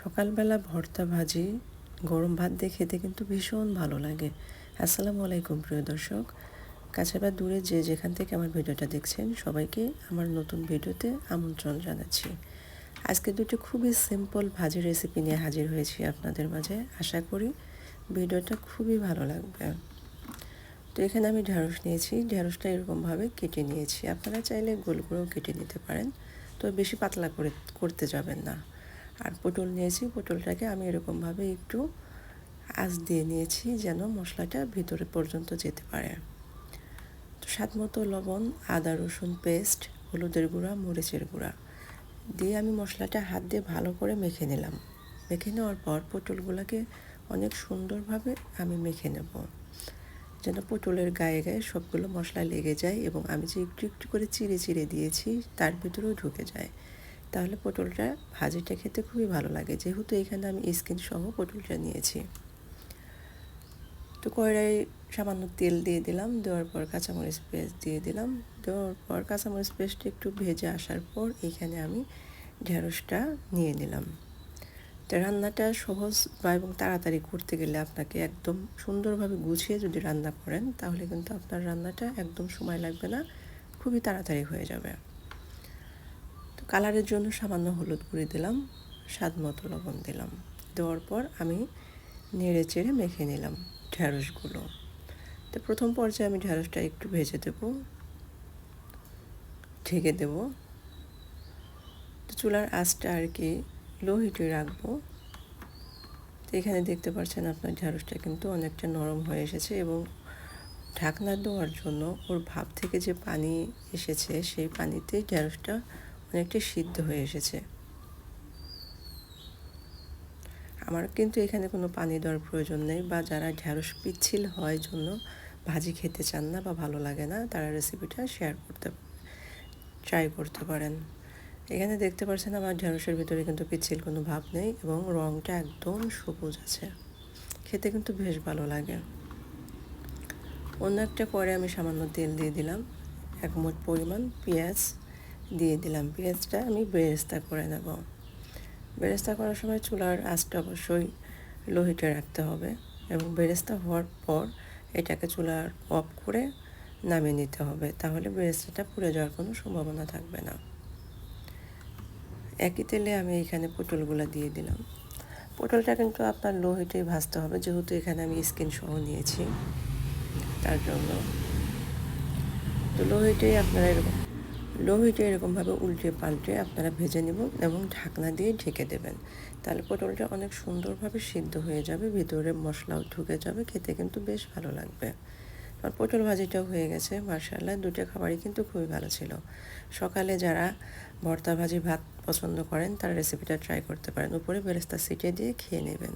সকালবেলা ভর্তা ভাজি, গরম ভাত দিয়ে খেতে কিন্তু ভীষণ ভালো লাগে। আসসালামু আলাইকুম, প্রিয় দর্শক। কাছে বা দূরে যে যেখান থেকে আমার ভিডিওটা দেখছেন, সবাইকে আমার নতুন ভিডিওতে আমন্ত্রণ জানাচ্ছি। আজকে দুটো খুবই সিম্পল ভাজি রেসিপি নিয়ে হাজির হয়েছি আপনাদের মাঝে। আশা করি ভিডিওটা খুবই ভালো লাগবে। তো এখানে আমি ঢ্যাঁড়স নিয়েছি। ঢ্যাঁড়সটা এরকমভাবে কেটে নিয়েছি। আপনারা চাইলে গোল করেও কেটে নিতে পারেন। তো বেশি পাতলা করে করতে যাবেন না। আর পটল নিয়েছি, পটলটাকে আমি এরকমভাবে একটু আঁচ দিয়ে নিয়েছি যেন মশলাটা ভিতরে পর্যন্ত যেতে পারে। তো স্বাদ মতো লবণ, আদা, রসুন, পেস্ট, হলুদের গুঁড়া, মরিচের গুঁড়া দিয়ে আমি মশলাটা হাত দিয়ে ভালো করে মেখে নিলাম। মেখে নেওয়ার পর পটলগুলোকে অনেক সুন্দরভাবে আমি মেখে নেব যেন পটলের গায়ে গায়ে সবগুলো মশলা লেগে যায় এবং আমি যে একটু একটু করে চিড়ে চিড়ে দিয়েছি তার ভিতরেও ঢুকে যায়। তাহলে পটলটা ভাজিটা খেতে খুবই ভালো লাগে। যেহেতু এখানে আমি স্কিন সহ পটলটা নিয়েছি। তো কড়াই সামান্য তেল দিয়ে দিলাম, দেওয়ার পর কাঁচামরিচ পেস্ট দিয়ে দিলাম। দেওয়ার পর কাঁচামরিচ পেস্টটা একটু ভেজে আসার পর এখানে আমি ঢেঁড়সটা নিয়ে নিলাম। তো রান্নাটা সহজ বা এবং তাড়াতাড়ি করতে গেলে আপনাকে একদম সুন্দরভাবে গুছিয়ে যদি রান্না করেন, তাহলে কিন্তু আপনার রান্নাটা একদম সময় লাগবে না, খুবই তাড়াতাড়ি হয়ে যাবে। তো কালারের জন্য সামান্য হলুদ গুঁড়ি দিলাম, স্বাদ মতো লবণ দিলাম। দেওয়ার পর আমি নেড়ে চেড়ে মেখে নিলাম ঢ্যাঁড়সগুলো তো প্রথম পর্যায়ে আমি ঢ্যাঁড়সটা একটু ভেজে দেব, ঢেকে দেব। তো চুলার আঁচটা আর কি লো হিটে রাখব। তো এখানে দেখতে পাচ্ছেন আপনার ঢ্যাঁড়সটা কিন্তু অনেকটা নরম হয়ে এসেছে এবং ঢাকনা দেওয়ার জন্য ওর ভাব থেকে যে পানি এসেছে, সেই পানিতে ঢ্যাঁড়সটা অনেকটা সিদ্ধ হয়ে এসেছে। আমার কিন্তু এখানে কোনো পানি দেওয়ার প্রয়োজন নেই বা যারা ঢ্যাঁড়স পিচ্ছিল হয় জন্য ভাজি খেতে চান না বা ভালো লাগে না, তারা রেসিপিটা শেয়ার করতে ট্রাই করতে পারেন। এখানে দেখতে পাচ্ছেন আমার ঢ্যাঁড়সের ভিতরে কিন্তু পিচ্ছিল কোনো ভাব নেই এবং রঙটা একদম সবুজ আছে। খেতে কিন্তু বেশ ভালো লাগে। অন্য একটা পরে আমি সামান্য তেল দিয়ে দিলাম। এক মোট পরিমাণ পেঁয়াজ দিয়ে দিলাম। পেঁয়াজটা আমি বেরেস্তা করে নেব। বেরেস্তা করার সময় চুলার আঁচটা অবশ্যই লোহিটে রাখতে হবে এবং বেরেস্তা হওয়ার পর এটাকে চুলার অফ করে নামিয়ে নিতে হবে। তাহলে বেরেস্তাটা পুড়ে যাওয়ার কোনো সম্ভাবনা থাকবে না। একই তেলে আমি এখানে পটলগুলো দিয়ে দিলাম। পটলটা কিন্তু আপনার লো হিটেই ভাজতে হবে, যেহেতু এখানে আমি স্কিন সহ নিয়েছি। তার জন্য তো লো হিটেই আপনারা এরকম লো হিটে এরকমভাবে উল্টে পাল্টে আপনারা ভেজে নেব এবং ঢাকনা দিয়ে ঢেকে দেবেন। তাহলে পটলটা অনেক সুন্দরভাবে সিদ্ধ হয়ে যাবে, ভিতরে মশলাও ঢুকে যাবে, খেতে কিন্তু বেশ ভালো লাগবে। আমার পটল ভাজিটাও হয়ে গেছে মার্শাল্লাহ দুটো খাবারই কিন্তু খুবই ভালো ছিল। সকালে যারা ভর্তা ভাজি ভাত পছন্দ করেন, তারা রেসিপিটা ট্রাই করতে পারেন। উপরে বেরেস্তা সিটে দিয়ে খেয়ে নেবেন।